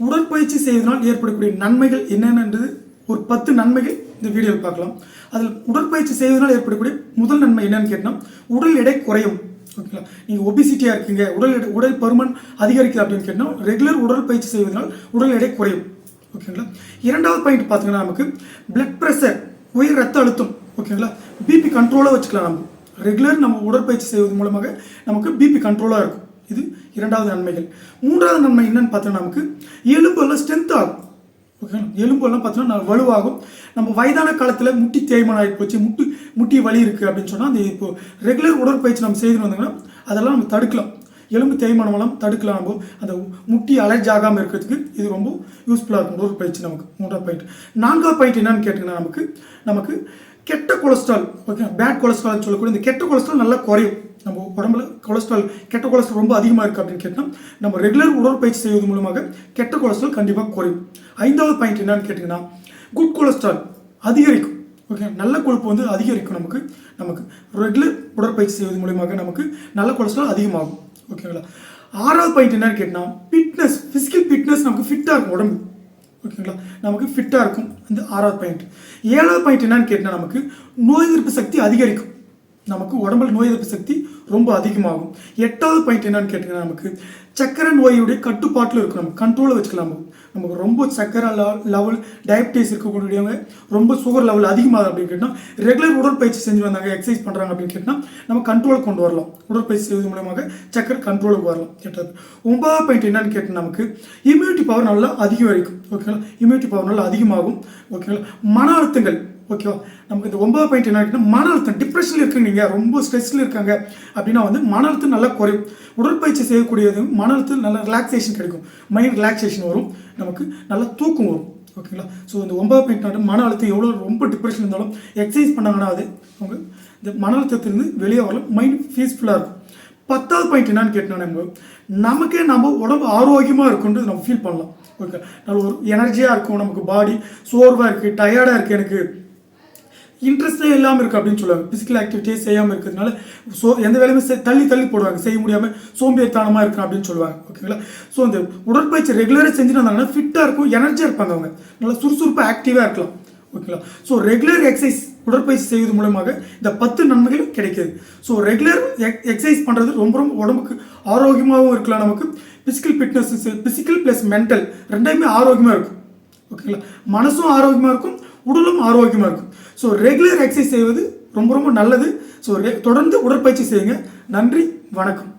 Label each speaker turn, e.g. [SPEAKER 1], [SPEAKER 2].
[SPEAKER 1] உடற்பயிற்சி செய்வதனால் ஏற்படக்கூடிய நன்மைகள் என்னென்னன்றது ஒரு பத்து நன்மைகள் இந்த வீடியோவில் பார்க்கலாம். அதில் உடற்பயிற்சி செய்வதனால் ஏற்படக்கூடிய முதல் நன்மை என்னன்னு கேட்டால் உடல் எடை குறையும். ஓகேங்களா? நீங்கள் ஒபிசிட்டியாக இருக்கீங்க உடல் எடை உடல் பருமன் அதிகரிக்குது அப்படின்னு கேட்டால் ரெகுலர் உடற்பயிற்சி செய்வதனால் உடல் எடை குறையும். ஓகேங்களா? இரண்டாவது பாயிண்ட் பார்த்தீங்கன்னா நமக்கு பிளட் ப்ரெஷர் உயர் ரத்த அழுத்தம். ஓகேங்களா? பிபி கண்ட்ரோலாக வச்சுக்கலாம் நம்ம. ரெகுலர் நம்ம உடற்பயிற்சி செய்வது மூலமாக நமக்கு பிபி கண்ட்ரோலாக இருக்கும். இது இரண்டாவது நன்மைகள். மூன்றாவது நன்மை என்னன்னு பார்த்தோன்னா நமக்கு எலும்பெல்லாம் ஸ்ட்ரென்த் ஆகும். ஓகேங்களா எலும்பெல்லாம் பார்த்தோன்னா வலுவாகும். நம்ம வயதான காலத்தில் முட்டி தேய்மானம் ஆகி போச்சு முட்டு முட்டி வலி இருக்குது அப்படின்னு சொன்னால் அந்த இப்போ ரெகுலர் உடற்பயிற்சி நம்ம செய்து வந்தோம்னா அதெல்லாம் நம்ம தடுக்கலாம். எலும்பு தேய்மானமெல்லாம் தடுக்கலாம் நம்ம அந்த முட்டி அலர்ஜி ஆகாமல் இருக்கிறதுக்கு இது ரொம்ப யூஸ்ஃபுல்லாக இருக்கும். உடற்பயிற்சி நமக்கு. மூன்றாவது பாயிண்ட் நான்காவது பாயிண்ட் என்னன்னு கேட்டிங்கன்னா நமக்கு நமக்கு கெட்ட கொலஸ்ட்ரால் ஓகே பேட் கொலஸ்ட்ரால் சொல்லக்கூடிய இந்த கெட்ட கொலஸ்ட்ரால் நல்லா குறையும். நம்ம உடம்புல கொலஸ்ட்ரால் கெட்ட கொலஸ்ட்ரால் ரொம்ப அதிகமாக இருக்குது அப்படின்னு கேட்டால் நம்ம ரெகுலர் உடற்பயிற்சி செய்வது மூலமாக கெட்ட கொலஸ்ட்ரால் கண்டிப்பாக குறையும். ஐந்தாவது பாயிண்ட் என்னன்னு கேட்டிங்கன்னா குட் கொலஸ்ட்ரால் அதிகரிக்கும். ஓகே நல்ல கொழுப்பு வந்து அதிகரிக்கும் நமக்கு. நமக்கு ரெகுலர் உடற்பயிற்சி செய்வது மூலியமாக நமக்கு நல்ல கொலஸ்ட்ரால் அதிகமாகும். ஓகேங்களா ஆறாவது பாயிண்ட் என்னன்னு கேட்டால் ஃபிட்னஸ் ஃபிசிக்கல் ஃபிட்னஸ் நமக்கு ஃபிட்டாக இருக்கும் உடம்பு. ஓகேங்களா நமக்கு ஃபிட்டாக இருக்கும். இந்த ஆறாவது பாயிண்ட் ஏழாவது பாயிண்ட் என்னன்னு கேட்டால் நமக்கு நோய் எதிர்ப்பு சக்தி அதிகரிக்கும். நமக்கு உடம்புல நோய் எதிர்ப்பு சக்தி ரொம்ப அதிகமாகும். எட்டாவது பாயிண்ட் என்னன்னு கேட்டிங்கன்னா நமக்கு சக்கரை நோயுடைய கட்டுப்பாட்டில் இருக்கும் நம்ம கண்ட்ரோலில் வச்சுக்கலாம். நமக்கு ரொம்ப சக்கரை லெவல் டயபிட்டிஸ் இருக்கக்கூடியவங்க ரொம்ப சுகர் லெவல் அதிகமாக அப்படின்னு கேட்டால் ரெகுலர் உடற்பயிற்சி செஞ்சு வந்தாங்க எக்ஸசைஸ் பண்ணுறாங்க அப்படின்னு கேட்டால் நம்ம கண்ட்ரோல் கொண்டு வரலாம். உடற்பயிற்சி செய்வது மூலமாக சக்கரை கண்ட்ரோலுக்கு வரலாம். எட்டாவது ஒன்பதாவது பாயிண்ட் என்னன்னு கேட்டால் நமக்கு இம்யூனிட்டி பவர் நல்லா வரைக்கும் ஓகேங்களா? இம்யூனிட்டி பவர் நல்லா அதிகமாகும். ஓகேங்களா? மன அழுத்தங்கள் ஓகேவா நமக்கு இந்த ஒன்பது பாயிண்ட் என்ன மன அழுத்தம். டிப்ரெஷனில் இருக்கு நீங்கள் ரொம்ப ஸ்ட்ரெஸ்ஸில் இருக்காங்க. அப்படின்னா வந்து மன அழுத்தம் நல்லா குறையும். உடற்பயிற்சி செய்யக்கூடியது மன அழுத்தம் நல்ல ரிலாக்ஸேஷன் கிடைக்கும். மைண்ட் ரிலாக்ஸேஷன் வரும். நமக்கு நல்ல தூக்கம் வரும். ஓகேங்களா ஸோ இந்த ஒன்பது பாயிண்ட் மன அழுத்தம் எவ்வளோ ரொம்ப டிப்ரெஷன் இருந்தாலும் எக்ஸசைஸ் பண்ணாங்கன்னா அது அவங்க இந்த மன அழுத்தத்திலிருந்து வெளியே வரலாம். மைண்ட் பீஸ்ஃபுல்லாக இருக்கும். பத்தாவது பாயிண்ட் என்னன்னு கேட்டோம்னா நம்ம நமக்கே நம்ம உடம்பு ஆரோக்கியமாக இருக்குன்றது நம்ம ஃபீல் பண்ணலாம். ஓகே நல்ல ஒரு எனர்ஜியாக இருக்கும். நமக்கு பாடி சோர்வாக இருக்குது டயர்டாக இருக்குது எனக்கு. இன்ட்ரெஸ்டே இல்லாமல் இருக்குது அப்படின்னு சொல்லுவாங்க. ஃபிசிக்கல் ஆக்டிவிட்டியே செய்யாமல் இருக்கிறதுனால ஸோ எந்த வேலையுமே செய்- தள்ளி தள்ளி போடுவாங்க. செய்ய முடியாமல் சோம்பேறித்தனமாக இருக்கும் அப்படின்னு சொல்லுவாங்க. ஓகேங்களா ஸோ இந்த உடற்பயிற்சி ரெகுலராக செஞ்சுட்டு வந்தாங்கன்னா ஃபிட்டாக இருக்கும் எனர்ஜியாக இருப்பாங்க அவங்க. நல்லா சுறுசுறுப்பாக ஆக்டிவாக இருக்கலாம். ஓகேங்களா ஸோ ரெகுலர் எக்ஸசைஸ் உடற்பயிற்சி செய்வது மூலமாக இந்த பத்து நன்மைகள் கிடைக்கிது. ஸோ ரெகுலர் எக்ஸசைஸ் பண்ணுறது ரொம்ப ரொம்ப உடம்புக்கு ஆரோக்கியமாகவும் இருக்கலாம் நமக்கு. Physical fitness physical plus mental ரெண்டையுமே ஆரோக்கியமாக இருக்கும். ஓகேங்களா மனசும் ஆரோக்கியமாக இருக்கும் உடலும் ஆரோக்கியமாக இருக்கும். ஸோ ரெகுலர் எக்ஸசைஸ் செய்வது ரொம்ப ரொம்ப நல்லது. ஸோ தொடர்ந்து உடற்பயிற்சி செய்யுங்க. நன்றி வணக்கம்.